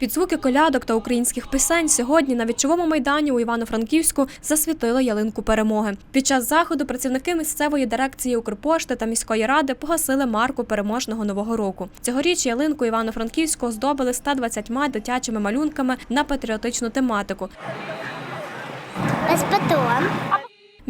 Під звуки колядок та українських пісень сьогодні на вічовому майдані у Івано-Франківську засвітили ялинку перемоги. Під час заходу працівники місцевої дирекції Укрпошти та міської ради погасили марку переможного нового року. Цьогоріч ялинку Івано-Франківську оздобили 120 дитячими малюнками на патріотичну тематику. Безпетон.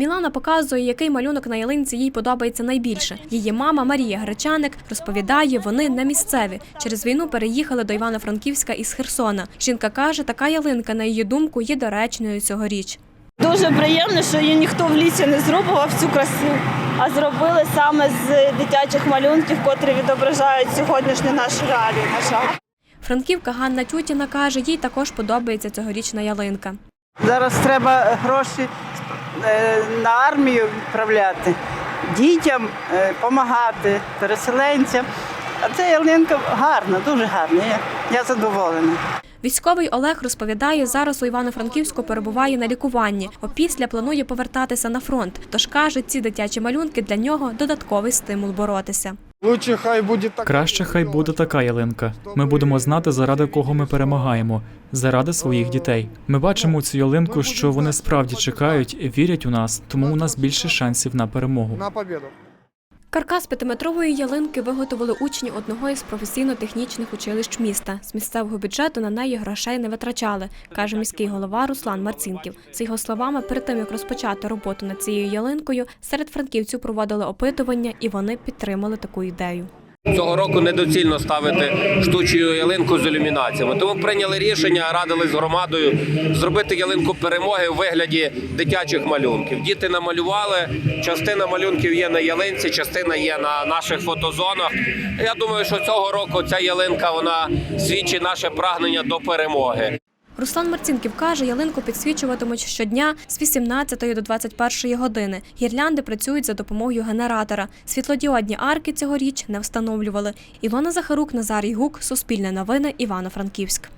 Мілана показує, який малюнок на ялинці їй подобається найбільше. Її мама Марія Гречаник розповідає, вони не місцеві. Через війну переїхали до Івано-Франківська із Херсона. Жінка каже, така ялинка, на її думку, є доречною цьогоріч. Дуже приємно, що її ніхто в лісі не зробив цю красу, а зробили саме з дитячих малюнків, котрі відображають сьогоднішню нашу реалію. На жаль. Франківка Ганна Тютіна каже, їй також подобається цьогорічна ялинка. Зараз треба гроші на армію відправляти, дітям допомагати, переселенцям. А ця ялинка гарна, дуже гарна. Я, я задоволена. Військовий Олег розповідає, зараз у Івано-Франківську перебуває на лікуванні. Опісля планує повертатися на фронт. Тож каже, ці дитячі малюнки для нього додатковий стимул боротися. Лучше хай буде так. Краще хай буде така ялинка. Ми будемо знати, заради кого ми перемагаємо, заради своїх дітей. Ми бачимо цю ялинку, що вони справді чекають, вірять у нас, тому у нас більше шансів на перемогу. на победу. Каркас п'ятиметрової ялинки виготовили учні одного із професійно-технічних училищ міста. З місцевого бюджету на неї грошей не витрачали, каже міський голова Руслан Марцінків. За його словами, перед тим як розпочати роботу над цією ялинкою, серед франківців проводили опитування, і вони підтримали таку ідею. Цього року недоцільно ставити штучну ялинку з ілюмінаціями. Тому прийняли рішення, радили з громадою зробити ялинку перемоги у вигляді дитячих малюнків. Діти намалювали. Частина малюнків є на ялинці, частина є на наших фотозонах. Я думаю, що цього року ця ялинка вона свідчить наше прагнення до перемоги. Руслан Марцінків каже, ялинку підсвічуватимуть щодня з 18 до 21 години. Гірлянди працюють за допомогою генератора. Світлодіодні арки цьогоріч не встановлювали. Ілона Захарук, Назарій Гук, Суспільне новини, Івано-Франківськ.